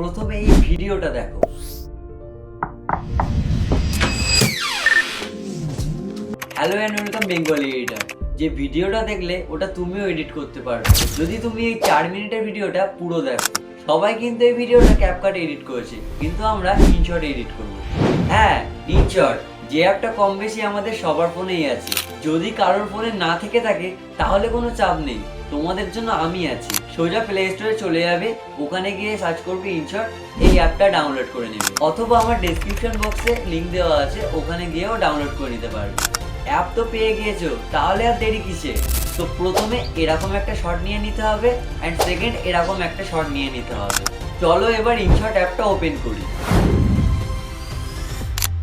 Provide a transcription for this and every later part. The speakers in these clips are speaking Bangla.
প্রথমে এই ভিডিওটা দেখো। Hello and welcome Bengali editor যে ভিডিওটা দেখলে, ওটা তুমিও এডিট করতে পারো যদি তুমি এই চার মিনিটের ভিডিওটা পুরো দেখো, সবাই কিন্তু এই ভিডিওটা ক্যাপকাট এডিট করেছে, কিন্তু আমরা ইনশট এডিট করব। হ্যাঁ ইনশট যে অ্যাপটা কম বেশি আমাদের সবার ফোনেই আছে। যদি কারোর ফোনে না থেকে থাকে, তাহলে কোনো চাপ নেই। তোমাদের জন্য আমি আছি। সোজা প্লে স্টোরে চলে যাবে, ওখানে গিয়ে সার্চ করবে ইনশট এই অ্যাপটা ডাউনলোড করে নেবে। অথবা আমার ডেসক্রিপশন বক্সে লিংক দেওয়া আছে, ওখানে গিয়েও ডাউনলোড করে নিতে পারবে। অ্যাপ তো পেয়ে গিয়েছো, তাহলে আর দেরি কিসে তো প্রথমে এরকম একটা শট নিয়ে নিতে হবে অ্যান্ড সেকেন্ড এরকম একটা শট নিয়ে নিতে হবে। চলো এবার ইনশট অ্যাপটা ওপেন করি।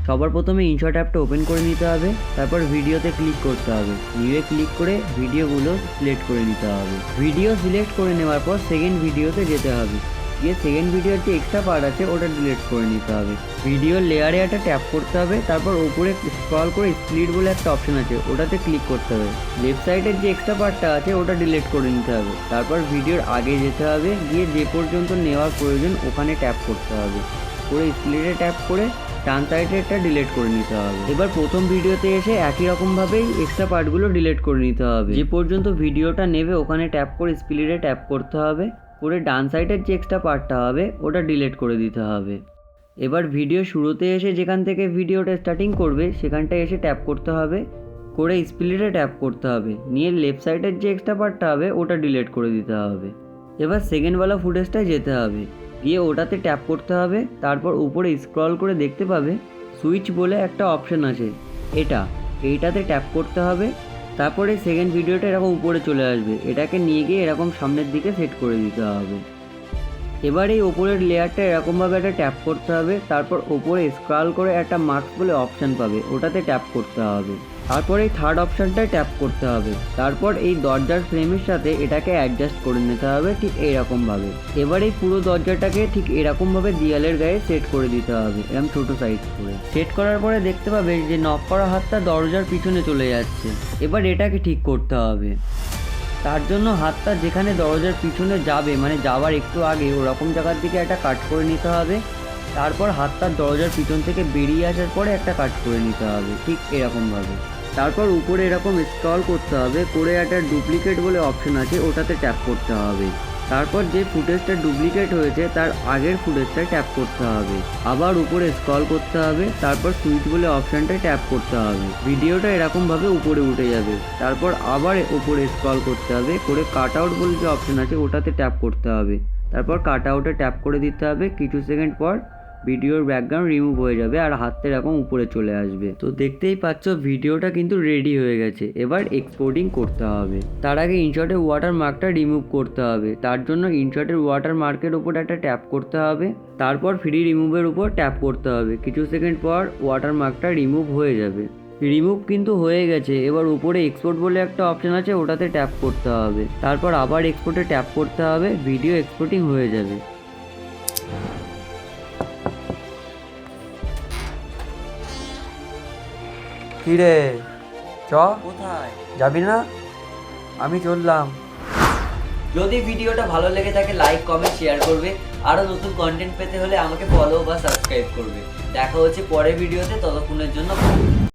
সবার প্রথমে ইনশট অ্যাপটা ওপেন করে নিতে হবে, তারপর ভিডিওতে ক্লিক করতে হবে। নিউয়ে ক্লিক করে ভিডিওগুলো সিলেক্ট করে নিতে হবে। ভিডিও সিলেক্ট করে নেওয়ার পর সেকেন্ড ভিডিওতে যেতে হবে। গিয়ে সেকেন্ড ভিডিওর যে এক্সট্রা পার্ট আছে, ওটা ডিলিট করে নিতে হবে। ভিডিওর লেয়ারে একটা ট্যাপ করতে হবে, তারপর উপরে স্ক্রল করে স্প্লিট বলে একটা অপশন আছে, ওটাতে ক্লিক করতে হবে। লেফট সাইডের যে এক্সট্রা পার্টটা আছে, ওটা ডিলিট করে নিতে হবে। তারপর ভিডিওর আগে যেতে হবে, গিয়ে যে পর্যন্ত নেওয়ার প্রয়োজন, ওখানে ট্যাপ করতে হবে। করে স্প্লিটে ট্যাপ করে ডান সাইডেরটা ডিলিট করে নিতে হবে। এবার প্রথম ভিডিওতে এসে একই রকমভাবেই এক্সট্রা পার্টগুলো ডিলিট করে নিতে হবে। যে পর্যন্ত ভিডিওটা নেবে, ওখানে ট্যাপ করে স্প্লিটে ট্যাপ করতে হবে। করে ডান সাইডের যে এক্সট্রা পার্টটা হবে, ওটা ডিলিট করে দিতে হবে। এবার ভিডিও শুরুতে এসে যেখান থেকে ভিডিওটা স্টার্টিং করবে, সেখানটায় এসে ট্যাপ করতে হবে। করে স্প্লিটে ট্যাপ করতে হবে। নিয়ে লেফট সাইডের যে এক্সট্রা পার্টটা হবে, ওটা ডিলিট করে দিতে হবে। এবার সেকেন্ডওয়ালা ফুটেজটায় যেতে হবে। গিয়ে ওটাতে ট্যাপ করতে হবে, তারপর উপরে স্ক্রল করে দেখতে পাবে সুইচ বলে একটা অপশন আছে, এটা, এইটাতে ট্যাপ করতে হবে, তারপরে সেকেন্ড ভিডিওটা এরকম উপরে চলে আসবে, এটাকে নিয়ে গিয়ে এরকম সামনের দিকে সেট করে দিতে হবে। এবার এই ওপরের লেয়ারটা এরকমভাবে একটা ট্যাপ করতে হবে, তারপর ওপরে স্ক্রল করে একটা মার্কস বলে অপশান পাবে, ওটাতে ট্যাপ করতে হবে। তারপর এই থার্ড অপশানটায় ট্যাপ করতে হবে। তারপর এই দরজার ফ্রেমের সাথে এটাকে অ্যাডজাস্ট করে নিতে হবে ঠিক এইরকমভাবে এবার এই পুরো দরজাটাকে ঠিক এরকমভাবে দেয়ালের গায়ে সেট করে দিতে হবে এরকম ছোটো সাইজ করে। সেট করার পরে দেখতে পাবে যে নক করা হাতটা দরজার পিছনে চলে যাচ্ছে। এবার এটাকে ঠিক করতে হবে। তার জন্য হাতটা যেখানে দরজার পিছনে যাবে মানে যাওয়ার একটু আগে ওরকম জায়গার দিকে একটা কাট করে নিতে হবে। তারপর হাতটা দরজার পিছন থেকে বেরিয়ে আসার পরে একটা কাট করে নিতে হবে, ঠিক এরকমভাবে। তারপর উপরে এরকম স্ক্রল করতে হবে। করে একটা ডুপ্লিকেট বলে অপশন আছে, ওটাতে ট্যাপ করতে হবে। তারপর যে ফুটেজটা ডুপ্লিকেট হয়েছে, তার আগের ফুটেজটা ট্যাপ করতে হবে। আবার উপরে স্ক্রল করতে হবে, তারপর সুইচ বলে অপশানটায় ট্যাপ করতে হবে। ভিডিওটা এরকমভাবে উপরে উঠে যাবে। তারপর আবার উপরে স্ক্রল করতে হবে, করে কাট আউট বলে যে অপশান আছে, ওটাতে ট্যাপ করতে হবে। তারপর কাট আউটে ট্যাপ করে দিতে হবে। কিছু সেকেন্ড পর ভিডিওর ব্যাকগ্রাউন্ড রিমুভ হয়ে যাবে আর হাতটা এরকম উপরে চলে আসবে। তো দেখতেই পাচ্ছ, ভিডিওটা কিন্তু রেডি হয়ে গেছে। এবার এক্সপোর্টিং করতে হবে। তার আগে ইনশটের ওয়াটার মার্কটা রিমুভ করতে হবে। তার জন্য ইনশটের ওয়াটার মার্কের উপর একটা ট্যাপ করতে হবে। তারপর ফ্রি রিমুভের উপর ট্যাপ করতে হবে। কিছু সেকেন্ড পর ওয়াটার মার্কটা রিমুভ হয়ে যাবে। রিমুভ কিন্তু হয়ে গেছে। এবার উপরে এক্সপোর্ট বলে একটা অপশন আছে, ওটাতে ট্যাপ করতে হবে। তারপর আবার এক্সপোর্টে ট্যাপ করতে হবে। ভিডিও এক্সপোর্টিং হয়ে যাবে। কি রে চ। কোথায়? যাবি না? আমি চললাম। যদি ভিডিওটা ভালো লেগে থাকে লাইক কমেন্ট শেয়ার করবে। আরও নতুন কন্টেন্ট পেতে হলে আমাকে ফলো বা সাবস্ক্রাইব করবে। দেখা হচ্ছে পরের ভিডিওতে ততক্ষণের জন্য.